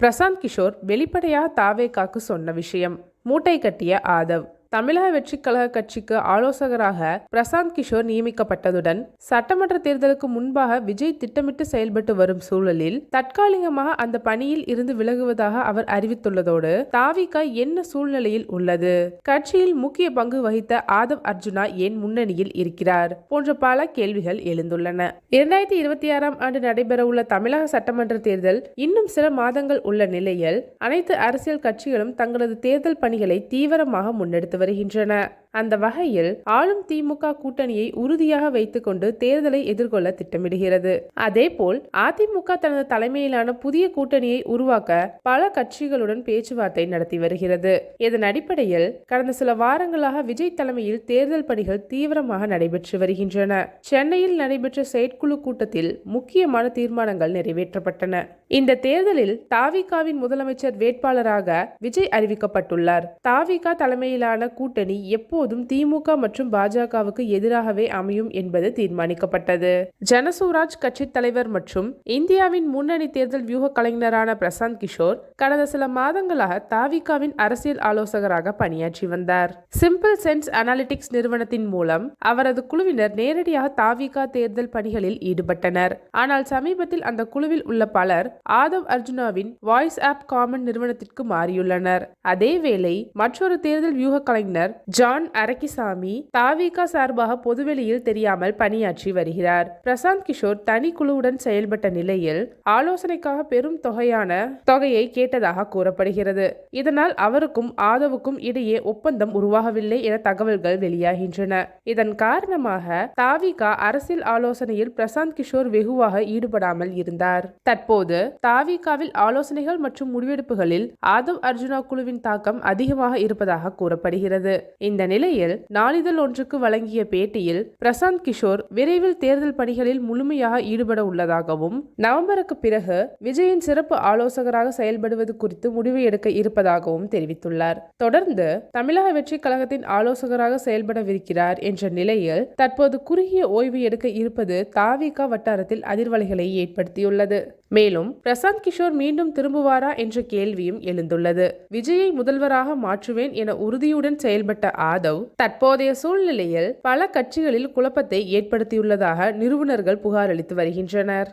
பிரசாந்த் கிஷோர் வெளிப்படையாக தாவேகாக்கு சொன்ன விஷயம். மூட்டை கட்டிய ஆதவ். தமிழக வெற்றி கழக கட்சிக்கு ஆலோசகராக பிரசாந்த் கிஷோர் நியமிக்கப்பட்டதுடன் சட்டமன்ற தேர்தலுக்கு முன்பாக விஜய் திட்டமிட்டு செயல்பட்டு வரும் சூழலில் தற்காலிகமாக அந்த பணியில் இருந்து விலகுவதாக அவர் அறிவித்துள்ளதோடு தாவிகா என்ன சூழ்நிலையில் உள்ளது? கட்சியில் முக்கிய பங்கு வகித்த ஆதவ் அர்ஜுனா ஏன் முன்னணியில் இருக்கிறார்? போன்ற பல கேள்விகள் எழுந்துள்ளன. இரண்டாயிரத்தி இருபத்தி ஆறாம் ஆண்டு நடைபெறவுள்ள தமிழக சட்டமன்ற தேர்தல் இன்னும் சில மாதங்கள் உள்ள நிலையில் அனைத்து அரசியல் கட்சிகளும் தங்களது தேர்தல் பணிகளை தீவிரமாக முன்னெடுத்து வருகின்றன. அந்த வகையில் ஆளும் திமுக கூட்டணியை உறுதியாக வைத்துக்கொண்டு தேர்தலை எதிர்கொள்ள திட்டமிடுகிறது. அதேபோல் அதிமுக தனது தலைமையிலான புதிய கூட்டணியை உருவாக்க பல கட்சிகளுடன் பேச்சுவார்த்தை நடத்தி வருகிறது. இதன் அடிப்படையில் கடந்த சில வாரங்களாக விஜய் தலைமையில் தேர்தல் பணிகள் தீவிரமாக நடைபெற்று வருகின்றன. சென்னையில் நடைபெற்ற செயற்குழு கூட்டத்தில் முக்கியமான தீர்மானங்கள் நிறைவேற்றப்பட்டன. இந்த தேர்தலில் தாவிகாவின் முதலமைச்சர் வேட்பாளராக விஜய் அறிவிக்கப்பட்டுள்ளார். தாவிகா தலைமையிலான கூட்டணி எப்போது எப்போதும் திமுக மற்றும் பாஜகவுக்கு எதிராகவே அமையும் என்பது தீர்மானிக்கப்பட்டது. ஜனசுராஜ் கட்சி தலைவர் மற்றும் இந்தியாவின் முன்னணி தேர்தல் வியூக கலைஞரான பிரசாந்த் கிஷோர் கடந்த சில மாதங்களாக தாவிகாவின் அரசியல் ஆலோசகராக பணியாற்றி வந்தார். சிம்பிள் சென்ஸ் அனாலிட்டிக்ஸ் நிறுவனத்தின் மூலம் அவரது குழுவினர் நேரடியாக தாவிகா தேர்தல் பணிகளில் ஈடுபட்டனர். ஆனால் சமீபத்தில் அந்த குழுவில் உள்ள பலர் ஆதவ் அர்ஜுனாவின் வாய்ஸ் ஆப் காமன் நிறுவனத்திற்கு மாறியுள்ளனர். அதேவேளை மற்றொரு தேர்தல் வியூக கலைஞர் ஜான் அரக்கிசாமி தாவிகா சார்பாக பொதுவெளியில் தெரியாமல் பணியாற்றி வருகிறார். பிரசாந்த் கிஷோர் தனி குழுவுடன் செயல்பட்ட நிலையில் ஆலோசனைக்காக பெரும் தொகையான தொகையை கேட்டதாக கூறப்படுகிறது. இதனால் அவருக்கும் ஆதவுக்கும் இடையே ஒப்பந்தம் உருவாகவில்லை என தகவல்கள் வெளியாகின்றன. இதன் காரணமாக தாவிகா அரசியல் ஆலோசனையில் பிரசாந்த் கிஷோர் வெகுவாக ஈடுபடாமல் இருந்தார். தற்போது தாவிகாவில் ஆலோசனைகள் மற்றும் முடிவெடுப்புகளில் ஆதவ் அர்ஜுனா குழுவின் தாக்கம் அதிகமாக இருப்பதாக கூறப்படுகிறது. இந்த இந்நிலையில் நாளிதழ் ஒன்றுக்கு வழங்கிய பேட்டியில் பிரசாந்த் கிஷோர் விரைவில் தேர்தல் பணிகளில் முழுமையாக ஈடுபட உள்ளதாகவும் நவம்பருக்கு பிறகு விஜயின் சிறப்பு ஆலோசகராக செயல்படுவது குறித்து முடிவு எடுக்க இருப்பதாகவும் தெரிவித்துள்ளார். தொடர்ந்து தமிழக வெற்றி கழகத்தின் ஆலோசகராக செயல்படவிருக்கிறார் என்ற நிலையில் தற்போது குறுகிய ஓய்வு எடுக்க இருப்பது தாவிகா வட்டாரத்தில் அதிர்வலைகளை ஏற்படுத்தியுள்ளது. மேலும் பிரசாந்த் கிஷோர் மீண்டும் திரும்புவாரா என்ற கேள்வியும் எழுந்துள்ளது. விஜயை முதல்வராக மாற்றுவேன் என உறுதியுடன் செயல்பட்ட ஆதவ் தற்போதைய சூழ்நிலையில் பல கட்சிகளில் குழப்பத்தை ஏற்படுத்தியுள்ளதாக நிறுவனர்கள் புகார் அளித்து வருகின்றனர்.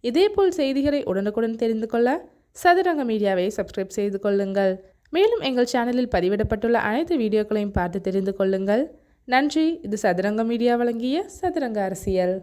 இதேபோல் செய்திகளை உடனுக்குடன் தெரிந்து கொள்ள சதுரங்க மீடியாவை சப்ஸ்கிரைப் செய்து கொள்ளுங்கள். மேலும் எங்கள் சேனலில் பதிவிடப்பட்டுள்ள அனைத்து வீடியோக்களையும் பார்த்து தெரிந்து கொள்ளுங்கள். நன்றி. இது சதுரங்க மீடியா வழங்கிய சதுரங்க அரசியல்.